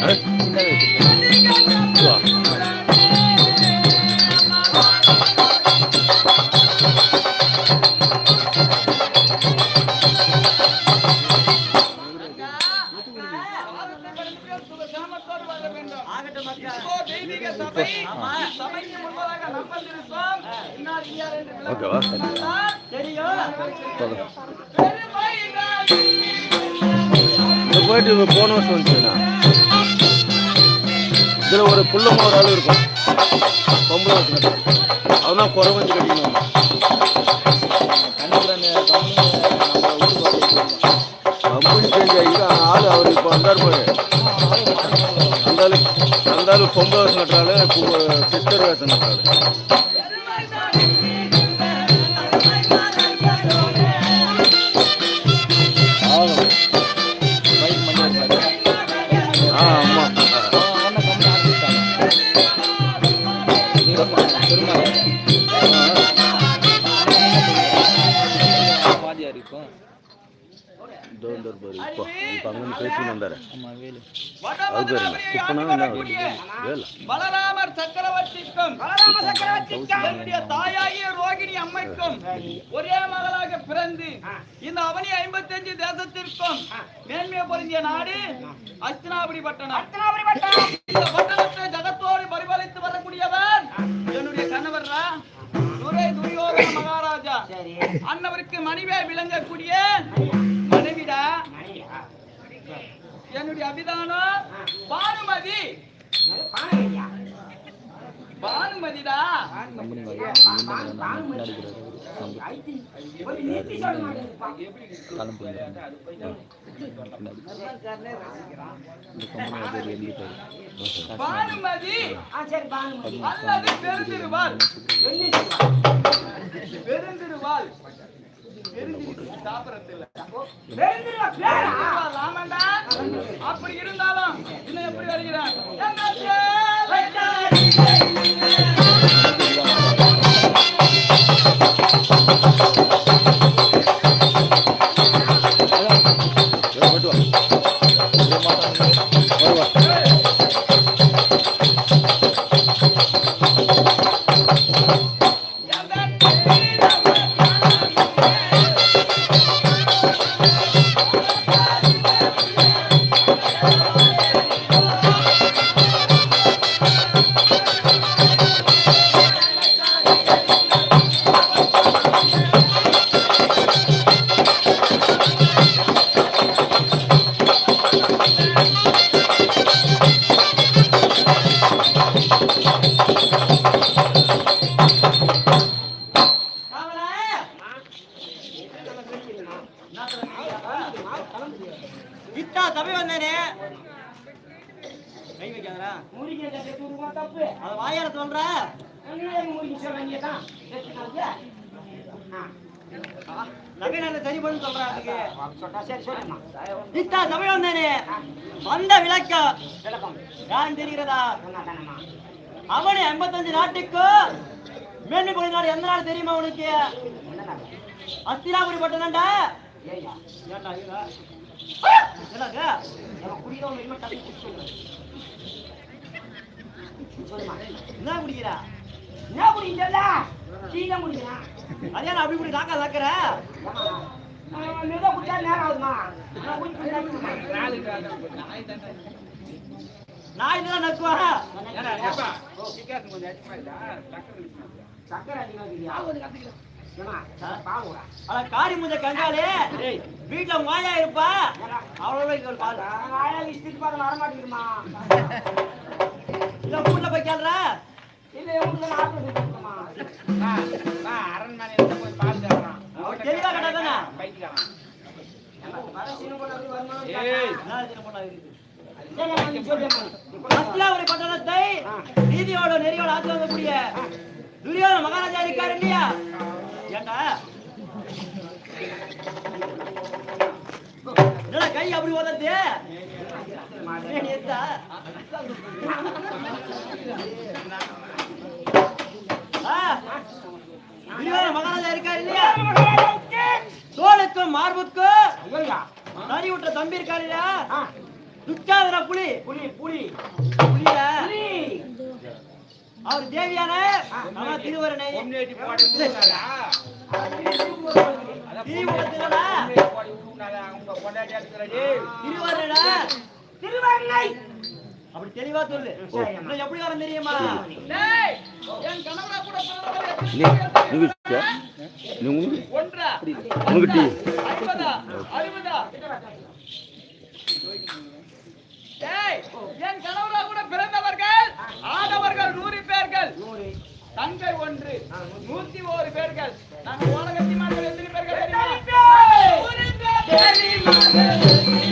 え இதில் ஒரு புள்ளமா ஒரு ஆள் இருக்கும். பொம்பளை வச்சுக்கிட்டு அவனா குறை கட்டிக்கணும் கம்பெனி சேஞ்ச் ஆகி ஆள் அவர் இப்போ வந்தார் பாரு. அந்த ஆளு பொம்பளை வேஷம் கட்டுறாள் சிஸ்டர் வேஷம் கட்டுறாள். இப்போ அங்கே பேசின்னு வந்தார். அது பேர் என்ன? குப்பனா என்ன வேலை? பலராமர் சக்கரவர்த்திக்கும் பலராம சக்கரவர்த்திக்கும் என்னுடைய தாயாகிய ரோகிணி அம்மைக்கும் ஒரே மகளாக பிறந்து இந்த அவனி ஐம்பத்தஞ்சு தேசத்திற்கும் மேன்மையை பொருந்திய நாடு அஸ்தினாபுரி பட்டணம் இந்த பட்டணத்தை ஜகத்தோடு பரிபாலித்து வரக்கூடியவர் என்னுடைய கணவர் துரை துரியோதன மகாராஜா. அன்னவருக்கு மனைவியை விளங்கக்கூடிய மனைவிடா. என்னுடைய அபிதானம்? பானுமதி. பானுமதிடா? பானுமதி. அல்லது பெருந்திருவாள். பெருந்திருவாள். அப்படி இருந்தாலும் இன்னும் எப்படி வருகிறான் நல்ல சரி பண்ணு சொல்றா அதுக்கு இத்தா சபை வந்தேனே வந்த விளக்கம். யான் தெரிகிறதா? அவனே ஐம்பத்தஞ்சு நாட்டுக்கு மேன்மை போய் நாடு எந்த நாடு தெரியுமா உனக்கு? ஐயா? என்னங்க? என்ன குடிக்கிறா? என்ன குடிக்கிறா டீ தான் குடிக்கிறான் அதே நான் அப்படி குடி நாக்கா சாக்கிற மெதுவாக குடிச்சா நேரம் ஆகுதுமா? நான் நான் இதெல்லாம் நக்குவா சக்கரை அதிகமாக காரி முஞ்ச கண்டாலே வீட்டுல ஆயா இருப்பா? அவ்வளவு ஆயா இஷ்டத்துக்கு பார்க்க வர மாட்டேங்குதுமா? இல்ல வீட்டுல போய் கேள்ற இல்லை உங்களுக்கு நாட்டு இருக்கமா தெளிவா கேட்டாதானே வர சின்ன பொண்ணு அப்படி வருமா என்ன சின்ன பொண்ணா இருக்குது சரி நான் நீ சொல்றேன் அஸ்லாவரி பட்டணத்தை நீதியோட நெறியோட ஆட்சி வரக்கூடிய துரியோதன மகாராஜா இருக்காரு இல்லையா? ஏண்டா? என்னடா கை அப்படி துரியோதன மகாராஜா இருக்காரு இல்லையா? தோளுக்கும் மார்புக்கும் நரி விட்ட தம்பி இருக்காரு இல்லையா? துச்சாதன புலி. புலி புலி. புலியா? புலி. அவர் தேவியான? ஆனா திருவரனை திருவுலத்திலடா திருவண்ணை அப்படி தெளிவா சொல்லு. எப்படி வர தெரியுமா? என் கணவரா கூட பிறந்தவர்கள் ஆடவர்கள் நூறு பேர்கள். தங்கை ஒன்று நூத்தி ஒரு பேர்கள். நாங்கள் உலகத்திமார்கள் எத்தனை பேர்கள் தெரியுமா? நூறு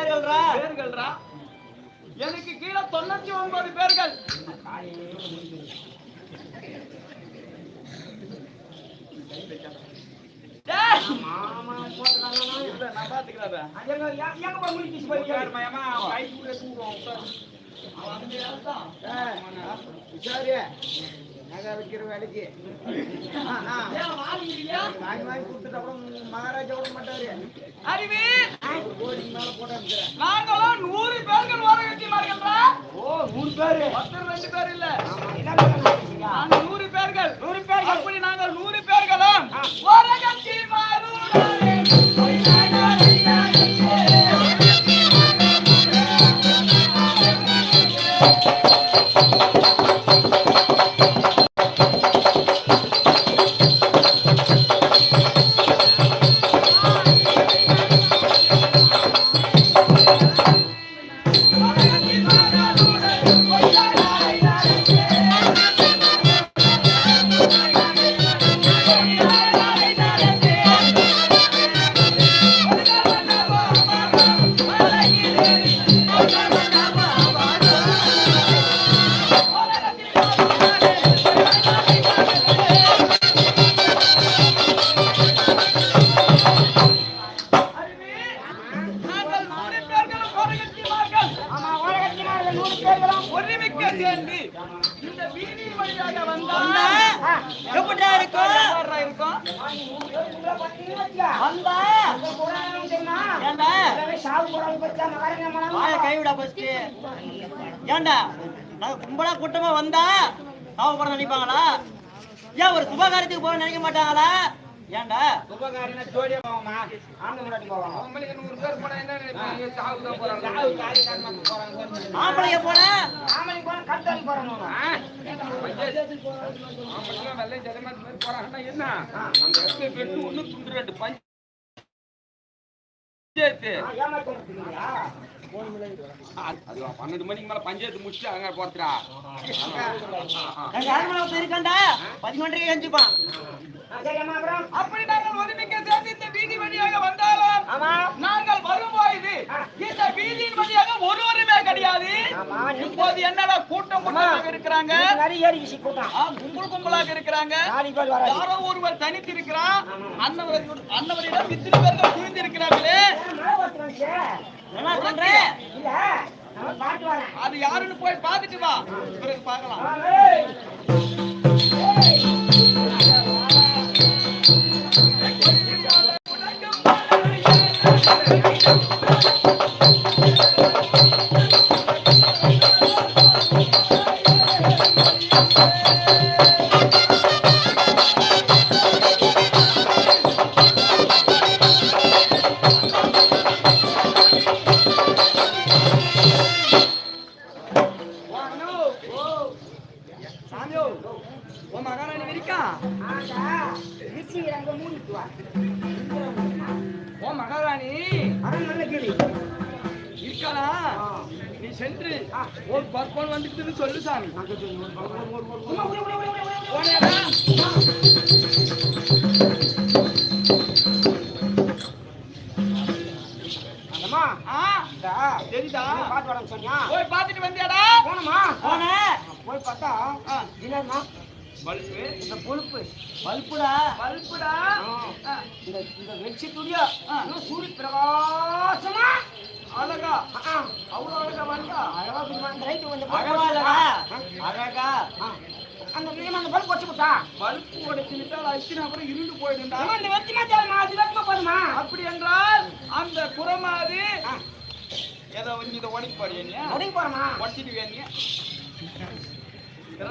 பேர்கள்ரா? பேர்கள்ரா? எனக்கு கீழே தொண்ணூத்தி ஒன்பது பேர்கள். சரி நகை வைக்கிற வேலைக்கு? வாங்கி வாங்கி கொடுத்துட்டு அப்புறம் மகாராஜா விட மாட்டாரு. கோடிக்கு மேல போட்டு நாங்களும் நூறு பேர்கள் உலகத்திமார்கள்ரா ஓ நூறு பேரு. ஒருத்தர் ரெண்டு பேர் இல்ல. நூறு பேர்கள். கைவிடா ஃபர்ஸ்ட் ஏண்டா நாங்க கும்பலா கூட்டமா வந்தா சாவ போற நினைப்பாங்களா ஏன் ஒரு சுபகாரியத்துக்கு போக நினைக்க மாட்டாங்களா ஏண்டா உபகாரினா ஜோடியா போவோமா ஆண்டு முன்னாடி போவாங்க உங்களுக்கு நூறு பேர் போனா என்ன நினைப்பாங்க? சாவு தான் போறாங்க. யாரு காரி காரணமா போறாங்க ஆம்பளைங்க போனா ஆமணி போன கட்டளை போறாங்க ஆ? ஆம்பளைங்க வெள்ளை ஜனமா இந்த மாதிரி போறாங்கன்னா என்ன? அந்த இடத்துல வெட்டு ஒண்ணு, துண்டு ரெண்டு. பஞ்சாயத்து. பன்னெண்டு மணிக்கு மேல பஞ்சாயத்து முடிச்சுட்டு அங்க அரண்மனை இருக்காண்டா பதினொன்றரை அப்புறம் அப்படி நாங்கள் ஒருமிக்க சேர்ந்து இந்த வீதி வழியாக வந்தாலும் ஆமா. நாங்கள் வரும்போது வீதியின் வழியாக ஒருவருமே கிடையாது. இப்போது என்னடா கூட்டம் கூட்டமாக இருக்கிறாங்க? கும்பல் கும்பலாக இருக்கிறாங்க. யாரோ ஒருவர் தனித்து இருக்கிறான் அன்னவர் அன்னவரிடம் இத்தனை பேர்கள் குவிந்து இருக்கிறார்களே அது யாருன்னு போய் பார்த்துட்டு வா. பிறகு பார்க்கலாம். நீ சென்று ஒரு பற்பன் வந்துட்டு சொல்லு சாமி. தெரியுதா? பாட்டு வரேன்னு சொன்னியா? போய் பார்த்துட்டு வந்தியாடா. போனோமா? போனேன் போய் பார்த்தா, என்னம்மா? பல்பு. இந்த கொழுப்பு, பல்புடா. பல்புடா. இந்த இந்த வெட்சி இன்னும் சூரிய பிரகாசமா, அழகா. அவ்வளோ அழகா வந்தா? அழகா light வந்து அழகா அழகா. ஆ, அந்த நிஜமா அந்த பல்ப் வச்சு கொடுத்தா. பல்பு உடைச்சுட்டா அச்சினா அப்புறம் இருண்டு போயிடும்டா. அம்மா, இந்த வெத்திமா தேவைம்மா, அது வெத்திமா போதுமா? அப்படி என்றால் அந்த குரமாது ஏதோ இதை உடைக்கு போறியா? நீ உடைக்க போறோமா? உடச்சிட்டு வேணிய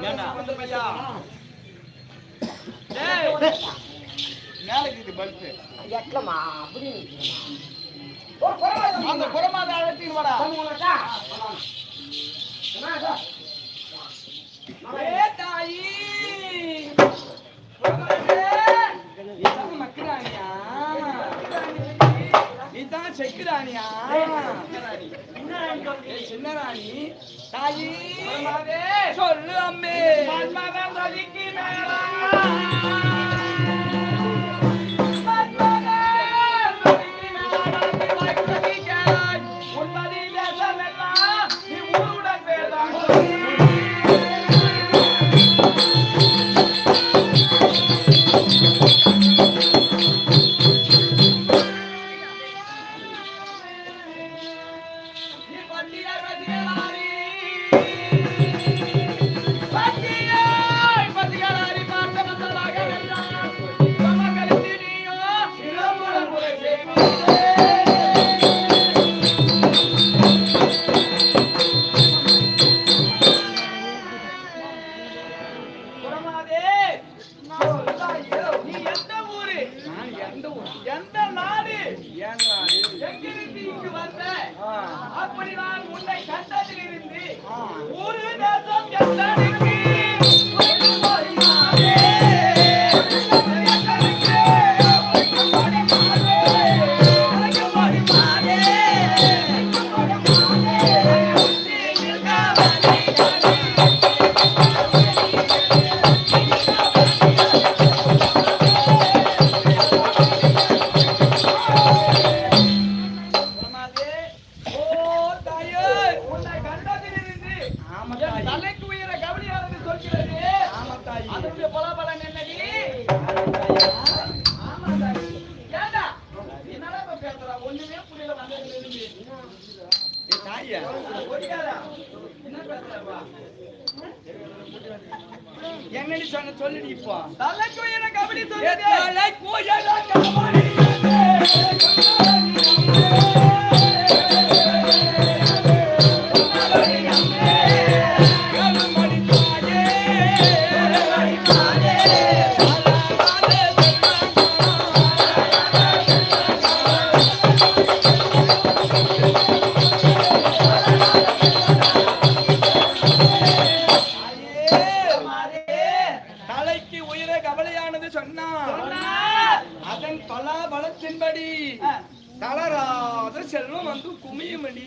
ஏண்டா? வந்த பையா மேலக்கு இது பல்பு. அது எட்டலம்மா, அப்படி அந்த குரமாத அழைச்சிட்டு வாடா? ஏ தாயி. இதான் மக்ராணியா இதான் செக்குராணியா ஏய், சின்ன ராணி தாயி சொல்லு அம்மே. மன்மதன் ரதிக்கு மேலா ஒடியாரா? என்ன பேசுறப்பா? என்னடி சொன்ன சொல்லுடி இப்போ தலைக்கு உயர கபடி சொல்லுது தலைக்கு உயர கவலையானது சொன்னான் அதன் பலாபலத்தின்படி தளராத செல்வம் வந்து குமியுமடி.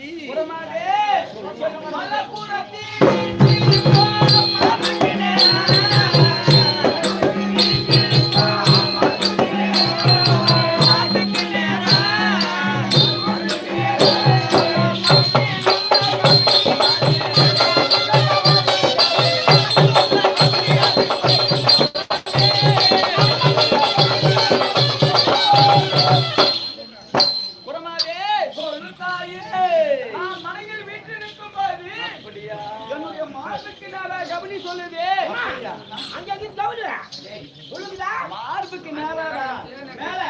மார்புக்கு நேரா மேல.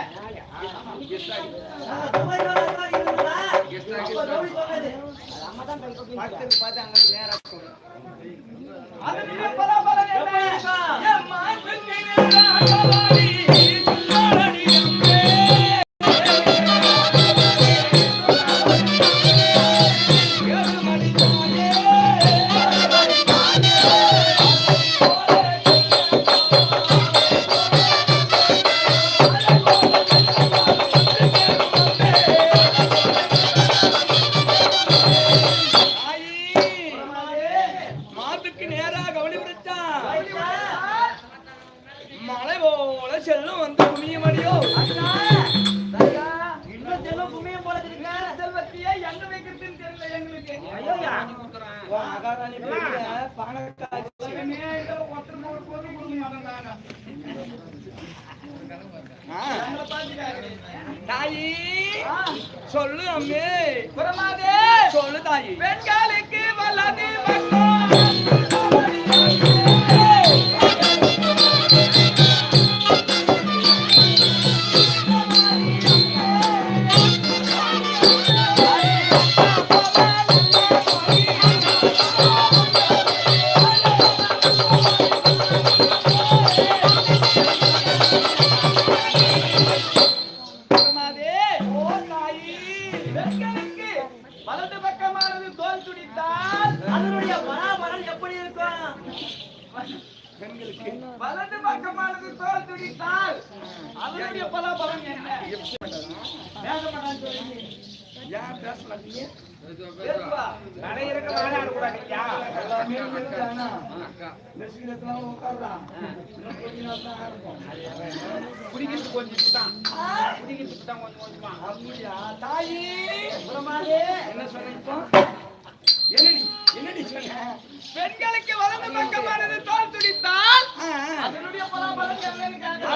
கொட்டி பக்கத்துல பார்த்து அங்க நேரா தாயி சொல்லு அம்மே. சொல்லு தாயி. பெண்களுக்கு வல்லது பெண்களுக்கு வலது பக்கமானது தோல் துடித்தால் அதனுடைய பராபரம் எப்படி இருக்கும் வலது பக்கமானது தோல் துடித்தால் அதனுடைய பலாபலம் என்ன. ஏன் பேச மாட்டீங்க பேசுவா. கடை குடிக்கிறதுக்கு கொஞ்சம் குடிக்கிறதுக்கு தான் கொஞ்சம் கொஞ்சமா? தாயி என்ன சொன்ன இப்போ பெண்களுக்கு வலது பக்கமானது தோல் துடித்தால். அதனுடைய கேட்டா,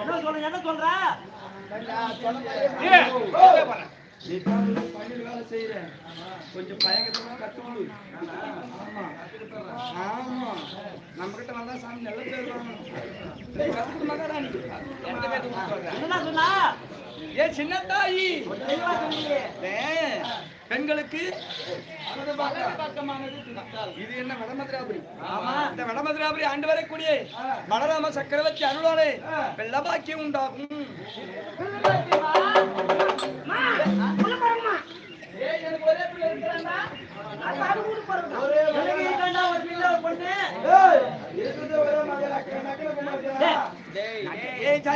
என்ன சொல்ற என்ன சொல்ற நீ வேலை செய்யற. கொஞ்சம் பயங்கரமா கத்துக்கொடு. ஆமா. நம்ம கிட்ட வந்தா சாமி நல்ல பேர் வாங்கணும். ஏ சின்ன தாயி பெண்களுக்கு இது என்ன வடமதுராபுரி ஆமா இந்த வடமதுராபுரி ஆண்டு வரக்கூடிய பலராம சக்கரவர்த்தி அருளாலே வெள்ள பாக்கியம் உண்டாகும்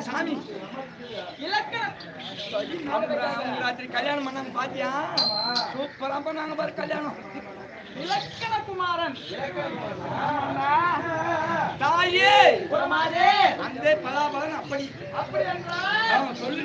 சாமி. இலக்கணம். ராத்திரி கல்யாணம் பண்ணாங்க பாத்தியா? சூப்பரா பண்ணாங்க பாரு கல்யாணம். இலக்கண குமாரன். தாயே. அந்த பலாபலன் அப்படி. அப்படி என்றால் சொல்லு